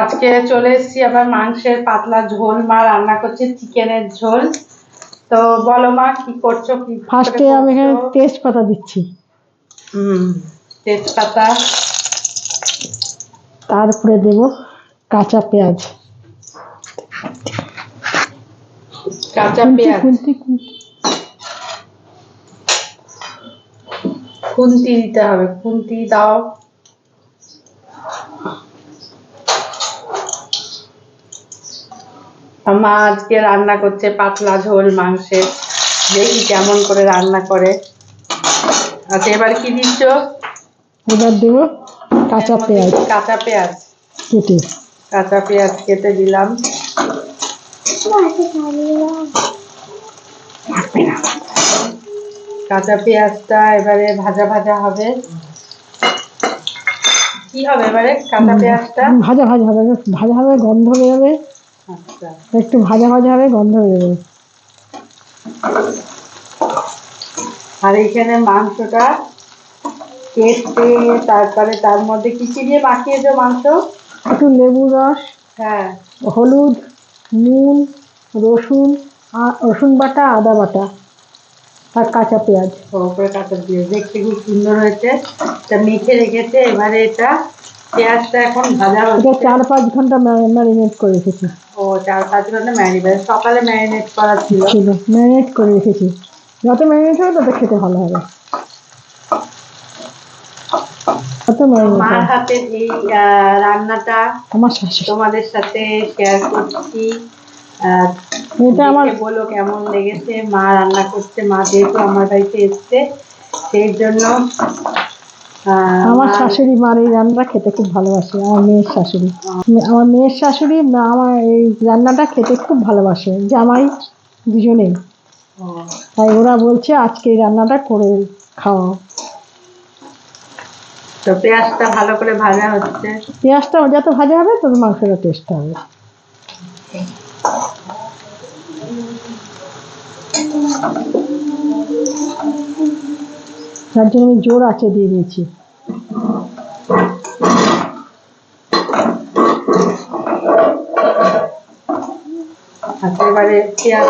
আজকে চলে এসেছি আবার মাংসের পাতলা ঝোল। মা রান্না করছে চিকেনের ঝোল। তো বলো মা কি করছ? কি ফার্স্টে আমি এখানে? তেজপাতা দিচ্ছি। হুম তেজপাতা। তারপরে দেব কাঁচা পেঁয়াজ। কাঁচা পেঁয়াজ। খুন্তি দিতে হবে। খুন্তি দাও। মা আজকে রান্না করছে পাতলা ঝোল মাংসের। দেখি কেমন করে রান্না করে। আচ্ছা এবার কি দিচ্ছ? এবার দেব কাঁচা পেঁয়াজ। কাঁচা পেঁয়াজ। কেটে। কাঁচা পেঁয়াজ কেটে দিলাম। কাঁচা পেঁয়াজটা এবারে ভাজা ভাজা হবে। কি হবে এবারে কাঁচা পেঁয়াজটা? ভাজা ভাজা হবে। ভাজা হবে গন্ধ বেরোবে। একটু ভাজা ভাজা হবে গন্ধ বেরোবে আর এইখানে মাংসটা কেটে তারপরে তার মধ্যে কি কি দিয়ে মাখিয়েছো মাংস? একটু লেবুর রস হ্যাঁ। হলুদ নুন রসুন আ- রসুন বাটা আদা বাটা আর কাঁচা পেঁয়াজ। ও, উপরে কাঁচা পেঁয়াজ। দেখতে খুব সুন্দর হয়েছে। এটা মেখে রেখেছে এবারে এটা পেঁয়াজটা এখন ভাজা হচ্ছে চার পাঁচ ঘণ্টা ম্যারিনেট করে রেখেছি। ও চার পাঁচ ঘণ্টা ম্যারিনেট সকালে ম্যারিনেট করা ছিল। ছিল ম্যারিনেট করে রেখেছি। যত ম্যারিনেট হবে তত খেতে ভালো হবে। মার হাতের এই রান্নাটা আমার তোমাদের সাথে শেয়ার করছি এটা আমার বলো কেমন লেগেছে। মা রান্না করছে মা যেহেতু আমার বাড়িতে এসছে সেই জন্য আমার শাশুড়ি মার এই রান্নাটা খেতে খুব ভালোবাসে আমার মেয়ের শাশুড়ি। আমার মেয়ের শাশুড়ি আমার এই রান্নাটা খেতে খুব ভালোবাসে জামাই দুজনেই। তাই ওরা বলছে আজকে এই রান্নাটা করে খাওয়া তো পেঁয়াজটা ভালো করে ভাজা হচ্ছে? পেঁয়াজটা যত ভাজা হবে তত মাংসটা টেস্ট হবে। তার জন্য আমি জোর আছে দিয়ে দিয়েছি। এবারে পেঁয়াজ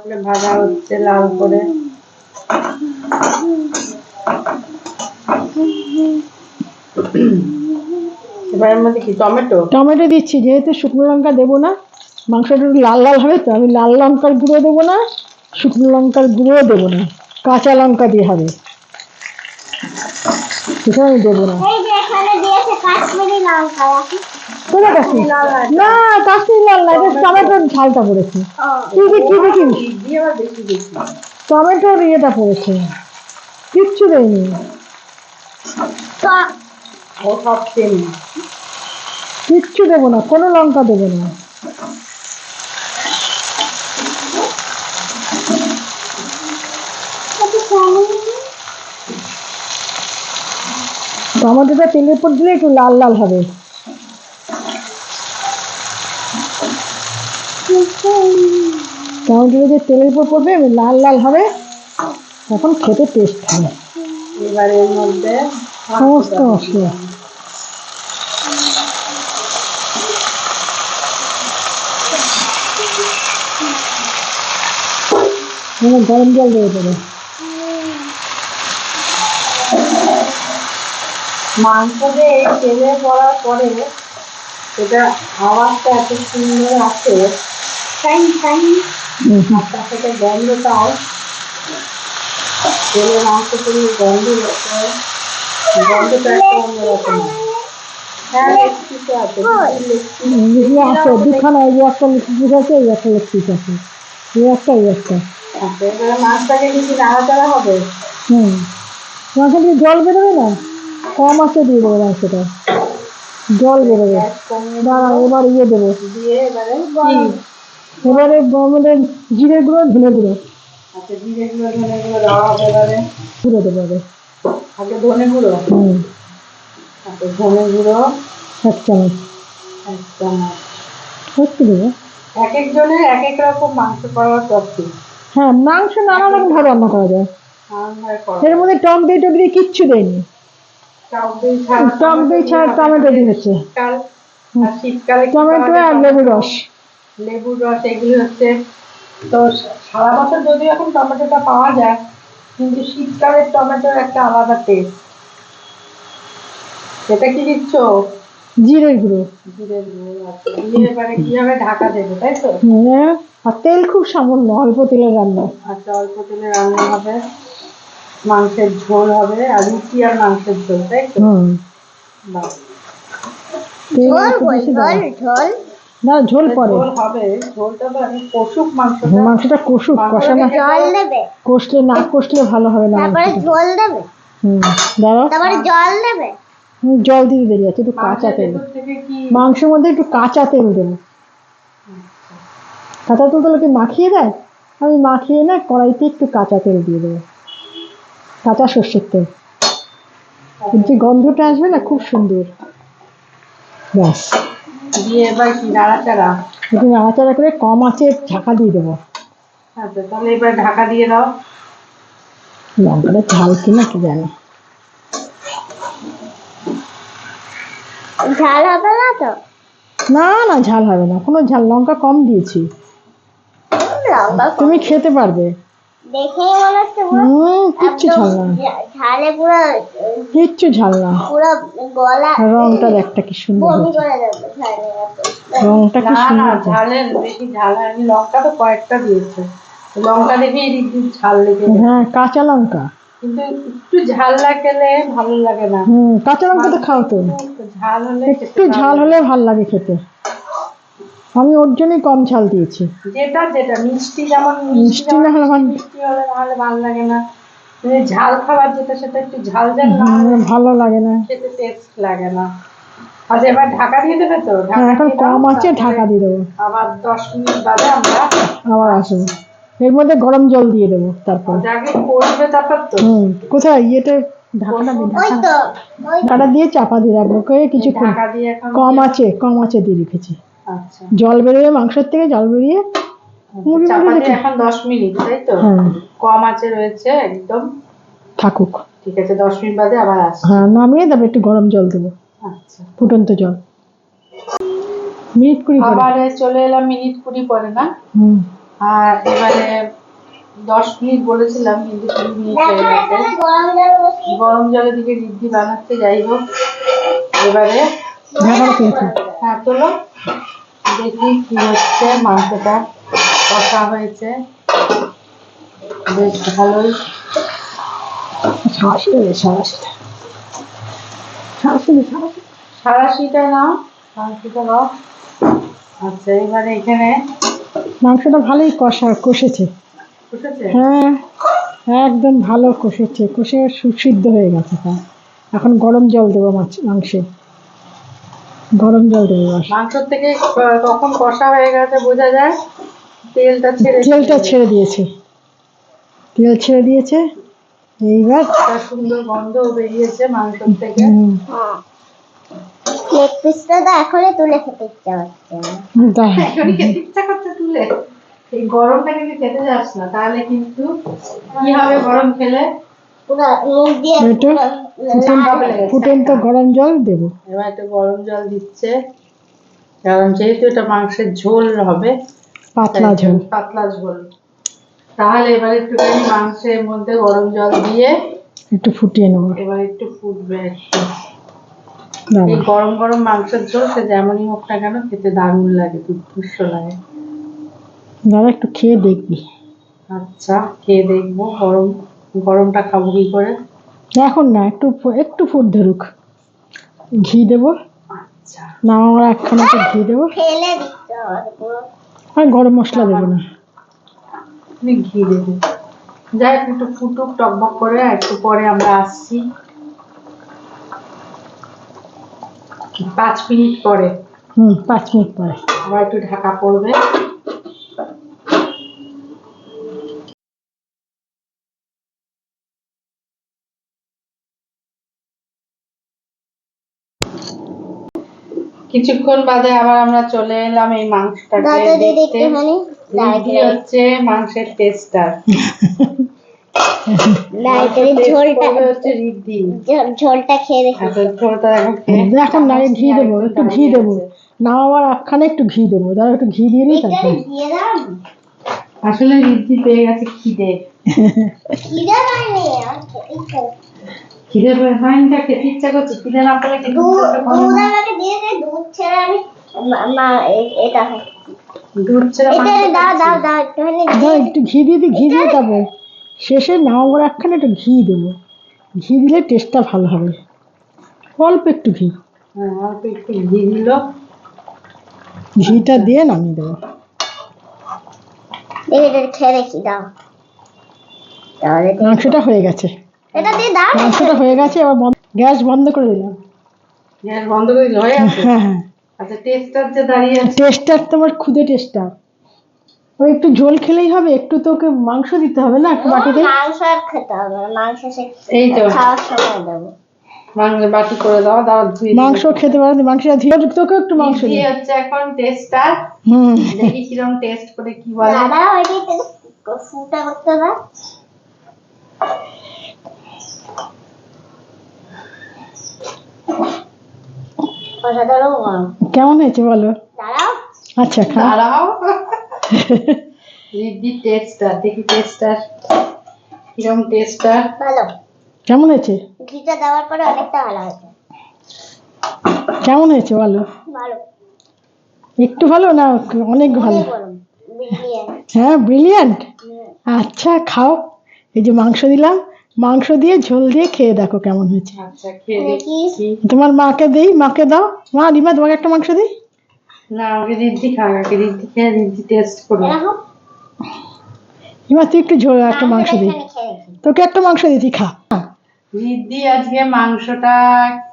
করে ভাজা হচ্ছে লাল করে। মধ্যে কি? টমেটো? টমেটো দিচ্ছি যেহেতু শুকনো লঙ্কা দেবো না মাংসটা একটু লাল লাল হবে তো আমি লাল লঙ্কার গুঁড়ো দেবো না শুকনো লঙ্কার গুঁড়ো দেবো না কাঁচা লঙ্কা দিয়ে হবে। আমি দেবো না? এখানে কোথায় কাশ্মীর? না কাশ্মীর লাল না এটা টমেটোর ঝালটা পড়েছে। তুই কি দেখিস টমেটোর ইয়েটা পড়েছে। কিচ্ছু দেয়নি। কিচ্ছু দেবো না কোনো লঙ্কা দেবো না এটা কেমন টমেটোটা তেলের উপর দিলে একটু লাল লাল হবে। টমেটোটা যে তেলের উপর পড়বে লাল লাল হবে। তখন খেতে টেস্ট হবে। এবার মধ্যে সমস্ত মশলা। গরম জল দিয়ে দেবে। মাংস দিয়ে তেলে পড়ার পরে এটা আওয়াজটা এত সুন্দর হুম, হুম। আর তার সাথে গন্ধটাও তেলে মাংস করে গন্ধ গন্ধটা একটা অন্যরকম। হ্যাঁ আছে আছে দুখানা এই একটা লেগ পিস আছে এই একটা লেগ পিস আছে। এই একটা এই একটা। আচ্ছা এবারে মাছটাকে কিছু নাড়াচাড়া হবে? হুম। জল বেরোবে না? কম আছে দিয়ে দেবো মাংসটা জল বেরোবে। দাঁড়া এবার ইয়ে দেবো। দিয়ে এবারে আমাদের জিরে গুঁড়ো ধনে গুঁড়ো। আচ্ছা গুঁড়ো দেবো আগে। আগে ধনে গুঁড়ো? হুম। আচ্ছা ধনে গুঁড়ো। এক চামচ। এক চামচ। একটু দেবো? এক একজনের এক এক রকম মাংস করার পদ্ধতি হ্যাঁ মাংস নানা রকম ভাবে রান্না করা যায়। এর মধ্যে টক দিয়ে দিয়ে কিচ্ছু দেয়নি। টক দই ছাড়া টমেটো দিয়েছে। টমেটো আর লেবু রস। লেবুর রস এগুলো হচ্ছে তো সারা বছর যদিও এখন টমেটোটা পাওয়া যায় কিন্তু শীতকালের টমেটোর একটা আলাদা টেস্ট এটা কি দিচ্ছ? জিরে গুঁড়ো। জিরে গুঁড়ো এবারে কীভাবে ঢাকা দেবে তাই তো? হ্যাঁ, আর তেল খুব সামান্য অল্প তেলের রান্না। আচ্ছা অল্প তেলে রান্না হবে। মাংসের ঝোল হবে আর রুটি আর মাংসের ঝোল তাই তো? না ঝোল পরে। হবে ঝোলটা তো আমি কষুক মাংসটা। মাংসটা কষুক কষা না জল কষলে না কষলে ভালো হবে না তারপরে ঝোল দেবে। হুম দাঁড়াও। তারপরে জল দেবে। জল দিয়ে দেরি আছে একটু কাঁচা মাংসের তেল মাংসের মধ্যে একটু কাঁচা তেল দেবো। কাঁচা তেল তাহলে কি মাখিয়ে দেয়? আমি মাখিয়ে না কড়াইতে একটু কাঁচা তেল দিয়ে দেবো। কাঁচা সর্ষের তেল এর যে গন্ধটা আসবে না খুব সুন্দর। ব্যাস। দিয়ে এবার কি নাড়াচাড়া? একটু নাড়াচাড়া করে কম আছে ঢাকা দিয়ে দেবো। আচ্ছা তাহলে এবার ঢাকা দিয়ে দাও। লঙ্কাটা ঝাল কিনা কি জানি। ঝাল হবে না তো? না না ঝাল হবে না। কোনো ঝাল লঙ্কা কম দিয়েছি। তুমি খেতে পারবে। দেখেই মনে হচ্ছে হুম কিচ্ছু ঝাল না। ঝালে পুরো কিচ্ছু ঝাল না। পুরো গলা রংটা একটা কি সুন্দর বমি করে দেবে ঝালে রংটা কি সুন্দর হয়েছে। ঝালের বেশি ঝাল হয়নি লঙ্কা তো কয়েকটা দিয়েছে। লঙ্কা দেখেই দিদি ঝাল লেগে হ্যাঁ কাঁচা লঙ্কা। কিন্তু একটু ঝাল না খেলে ভালো লাগে না। হুম কাঁচা লঙ্কা তো খাও তো ঝাল হলে একটু ঝাল হলে ভালো লাগে খেতে। আমি ওর জন্যই কম ঝাল দিয়েছি। যেটা যেটা মিষ্টি যেমন মিষ্টি না হলে মিষ্টি হলে নাহলে ভালো লাগে না। ঝাল খাবার যেটা সেটা একটু ঝাল ঝাল না ভালো লাগে না। খেতে টেস্ট লাগে না। আচ্ছা এবার ঢাকা দিয়ে দেবে তো? হ্যাঁ এখন কম আছে ঢাকা দিয়ে দেবো। আবার দশ মিনিট বাদে আমরা আবার আসব। এর মধ্যে গরম জল দিয়ে দেবো তারপর। যাকে তারপর তো। হুম কোথায়? ইয়েতে ঢাকাটা দিয়ে ঢাকা দিয়ে চাপা দিয়ে রাখব কে কিছুক্ষণ। ঢাকা দিয়ে এখন কম আছে কম আছে দিয়ে রেখেছি। আচ্ছা জল বেরোয় মাংসের থেকে জল বেরিয়ে মুড়ি চাপা মুড়ি এখন দশ মিনিট তাই তো? হ্যাঁ। কম আছে রয়েছে একদম। থাকুক। ঠিক আছে দশ মিনিট বাদে আবার আসছি। হ্যাঁ নামিয়ে দেবো একটু গরম জল দেবো। আচ্ছা। ফুটন্ত জল। মিনিট কুড়ি আবারে চলে এলাম মিনিট কুড়ি পরে না? আর এবারে দশ মিনিট বলেছিলাম কিন্তু কুড়ি মিনিট হয়ে গেছে। গরম জলের দিকে রিদ্ধি বানাচ্ছে যাই হোক। এবারে হ্যাঁ চলো দেখি কি হচ্ছে মাংসটা কষা হয়েছে। বেশ ভালোই। সারাশিটা নাও সারাশিটা আচ্ছা এবারে এখানে মাংসটা ভালোই কষা কষেছে। বুঝেছে হ্যাঁ একদম ভালো কষেছে। কষে সুসিদ্ধ হয়ে গেছে তা। এখন গরম জল দেবো মাছ মাংসে। গরম জল দেবো মাংসর থেকে কখন কষা হয়ে গেছে বোঝা যায়? তেলটা ছেড়ে তেলটা ছেড়ে দিয়েছে। তেল ছেড়ে দিয়েছে। এইবার সুন্দর গন্ধও বেরিয়েছে মাংসর থেকে। হুম, লেগ পিসটা তো এখনই তুলে খেতে ইচ্ছা হচ্ছে এখনই খেতে ইচ্ছা করছে তুলে। এই গরমটা কিন্তু খেতে যাস না। তাহলে কিন্তু কি হবে গরম খেলে? ফুটন্ত গরম জল দেবো। এবার একটু গরম জল দিচ্ছে। কারণ যেহেতু এটা মাংসের ঝোল হবে পাতলা ঝোল। পাতলা ঝোল। তাহলে এবার একটুখানি মাংসের মধ্যে গরম জল দিয়ে একটু ফুটিয়ে নেব। এবার একটু ফুটবে একটু এই গরম গরম মাংসের ঝোল সে যেমনই হোক না কেন খেতে দারুণ লাগে দুর্ধর্ষ লাগে। দাঁড়া একটু খেয়ে দেখবি। আচ্ছা খেয়ে দেখব গরম গরমটা খাব কি করে? এখন না একটু একটু ফুট ধরুক। ঘি দেবো। আচ্ছা। না আমার একখানা একটু ঘি দেবো। ফেলে দিতে আর গরম মশলা দেবো না। আমি ঘি দেবো। যাই হোক, একটু ফুটুক টকবক করে আর একটু পরে আমরা আসছি। পাঁচ মিনিট পরে। হুম পাঁচ মিনিট পরে। আবার একটু ঢাকা পড়বে। কিছুক্ষণ বাদে আবার আমরা চলে এলাম এই মাংসটাকে দাদা দেখতে। হচ্ছে মাংসের টেস্টার না এটার ঝোলটা করবে হচ্ছে রিদ্ধি। ঝোল- ঝোলটা খেয়ে দেখি। ঝোলটা এখন না ঘি দেবো একটু ঘি দেবো। না আখানে একটু ঘি দেবো দাঁড়া একটু ঘি দিয়ে নিই তারপর আসলে রিদ্ধি পেয়ে গেছে খিদে। খিদে খিদে পেয়ে হয়নি খেতে ইচ্ছা করছে খিদে না পেলে খেতে দুধ। আমাকে দিয়ে দে দুধ ছেড়ে আমি মা- এটা খাই। দুধ ছেড়ে মাংস দাও দাও দাও একটুখানি একটু ঘি দিয়ে দিই ঘি দিয়ে তারপর শেষে না আবার একখানে একটু ঘি দেবো। ঘি দিলে টেস্টটা ভালো হবে। অল্প একটু ঘি। হ্যাঁ অল্প একটু ঘি দিল। ঘিটা দিয়ে নামিয়ে দেবো। দেখি এটা খেয়ে দেখি দাও। তাহলে তো- মাংসটা হয়ে গেছে। এটা দিয়ে দাও না। মাংসটা হয়ে গেছে এবার বন্ধ- গ্যাস বন্ধ করে দিলাম। গ্যাস বন্ধ করে দিল হয়ে আছে হ্যাঁ হ্যাঁ। আচ্ছা টেস্টার যে দাঁড়িয়ে আছে। টেস্টার তোমার খুদে টেস্টার ওই একটু ঝোল খেলেই হবে একটু তোকে মাংস দিতে হবে না একটু বাটিতে? মাংস আর খেতে হবে না মাংস সে এই তো। খাওয়ার সময় দেবো। মাংস বাটি করে দাও দাও ধুয়ে দিই। মাংস খেতে পারো মাংসটা ধীরে তোকে একটু মাংস দিই। হচ্ছে এখন টেস্টার হুম। দেখি কীরকম টেস্ট করে কি বলে। দাদা ওইটি ফুটা করতে দাও কেমন হয়েছে বলো? আচ্ছা খা। দাঁড়াও। রিদ্ধি টেস্টার দেখি টেস্টার। কীরকম টেস্টার? ভালো। কেমন হয়েছে? ঘিটা দেওয়ার পরে অনেকটা ভালো হয়েছে। কেমন হয়েছে বলো? ভালো। একটু ভালো না অনেক ভালো? হ্যাঁ ব্রিলিয়ান্ট আচ্ছা খাও। এই যে মাংস দিলাম মাংস দিয়ে ঝোল দিয়ে খেয়ে দেখো কেমন হয়েছে। আচ্ছা খেয়ে দেখি। দেখি তোমার মাকে দেই মাকে দাও। মা রিমা তোমাকে একটা মাংস দিই? না খেয়ে টেস্ট করব রিমা তুই একটু ঝোল একটা মাংস দিই তোকে একটা মাংস দিই খা। রিদ্ধি আজকে মাংসটা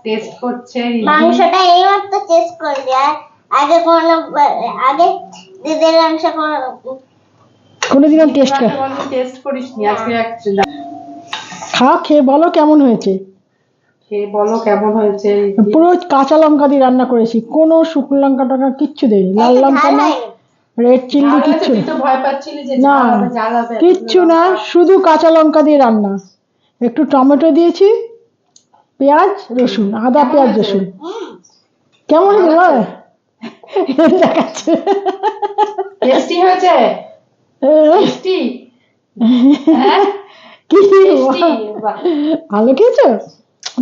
টেস্ট করছে মাংসটা এইমাত্র টেস্ট করলি আর আগে কোনো আগে দিদির মাংস কোনো কোনোদিনও টেস্ট কর। টেস্ট করিস নি। আজকে খাও খেয়ে বলো কেমন হয়েছে। খেয়ে বলো কেমন হয়েছে। পুরো কাঁচা লঙ্কা দিয়ে রান্না করেছি কোনো শুকনো লঙ্কা টঙ্কা কিচ্ছু দেয়নি লাল লঙ্কা না রেড চিল্লি কিচ্ছু না। কিচ্ছু না শুধু কাঁচা লঙ্কা দিয়ে রান্না। একটু টমেটো দিয়েছি পেঁয়াজ রসুন আদা পেঁয়াজ রসুন। কেমন হয়েছে বল? দেখাচ্ছে। টেস্টি হয়েছে? টেস্টি? হ্যাঁ? কি ভালো খেয়েছো?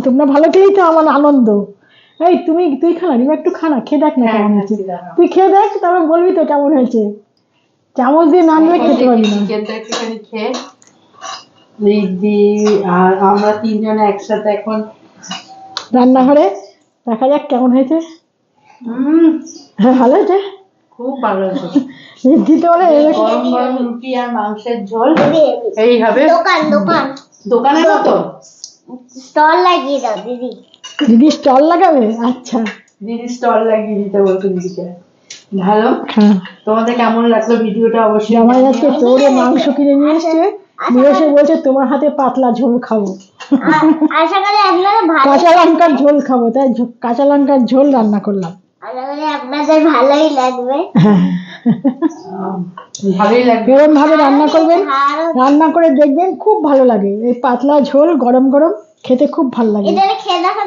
তোমরা ভালো খেলেই তো আমার আনন্দ। এই তুমি তুই খানা রিমা একটু খানা খেয়ে দেখ না হ্যাঁ, কেমন হয়েছে। তুই খেয়ে দেখ তারপর বলবি তো কেমন হয়েছে। চামচ দিয়ে না নিলে খেতে পারবি না। চিকেনটা একটুখানি খেয়ে। রিদ্ধি আর আমরা তিনজনে একসাথে এখন রান্নাঘরে দেখা যাক কেমন হয়েছে। হুম হ্যাঁ ভালো হয়েছে? খুব ভালো হয়েছে দিতে বলে গরম গরম রুটি আর মাংসের ঝোল। এই হবে? দোকান দোকান। দোকানের মতো? স্টল লাগিয়ে দাও দিদি। দিদি স্টল লাগাবে? আচ্ছা। দিদি স্টল লাগিয়ে দিতে বলতো দিদিকে। ভালো? হ্যাঁ। তোমাদের কেমন লাগল ভিডিওটা? অবশ্যই আমার। আজকে তোরে মাংস কিনে নিয়ে এসছে। নিয়ে এসে বলছে তোমার হাতে পাতলা ঝোল খাব। আ- আশা করি আপনারা ভালো কাঁচা লঙ্কার ঝোল খাব তাই কাঁচা লঙ্কার ঝোল রান্না করলাম। আপনাদের ভালোই লাগবে। হ্যাঁ ভালোই লাগবে। এরকম ভাবে রান্না করবেন রান্না করে দেখবেন খুব ভালো লাগে। এই পাতলা ঝোল গরম গরম খেতে খুব ভালো লাগে।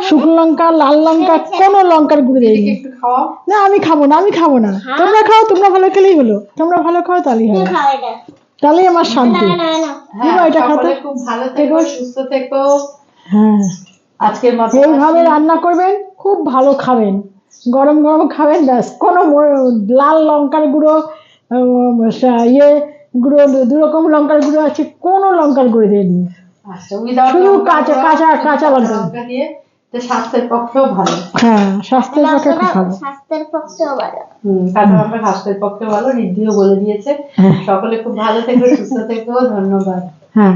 শুকনো লঙ্কা লাল লঙ্কা কোনো লঙ্কার গুঁড়ো দেয়নি। না আমি খাব না আমি খাব না। তোমরা খাও তোমরা ভালো খেলেই হলো। তোমরা ভালো খাও তাহলেই হবে। তাহলেই আমার শান্তি। না না না হ্যাঁ এটা খাও খুব ভালো থেকো সুস্থ থেকো। হ্যাঁ। আজকের মতো এইভাবে রান্না করবেন খুব ভালো খাবেন। গরম গরম খাবেন ব্যাস। কোনো লাল লঙ্কার গুঁড়ো ইয়ে গুঁড়ো দু রকম লঙ্কার গুঁড়ো আছে কোনো লঙ্কার গুঁড়ো দেয়নি আচ্ছা শুধু কাঁচা- কাঁচা- কাঁচা লঙ্কা। দিয়ে তো স্বাস্থ্যের পক্ষেও ভালো। হ্যাঁ স্বাস্থ্যের পক্ষে ভালো। স্বাস্থ্যের পক্ষেও ভালো। হুম স্বাস্থ্যের পক্ষে ভালো রিদ্ধিও বলে দিয়েছে। হ্যাঁ। সকলে খুব ভালো থেকো সুস্থ থেকো ধন্যবাদ। হ্যাঁ।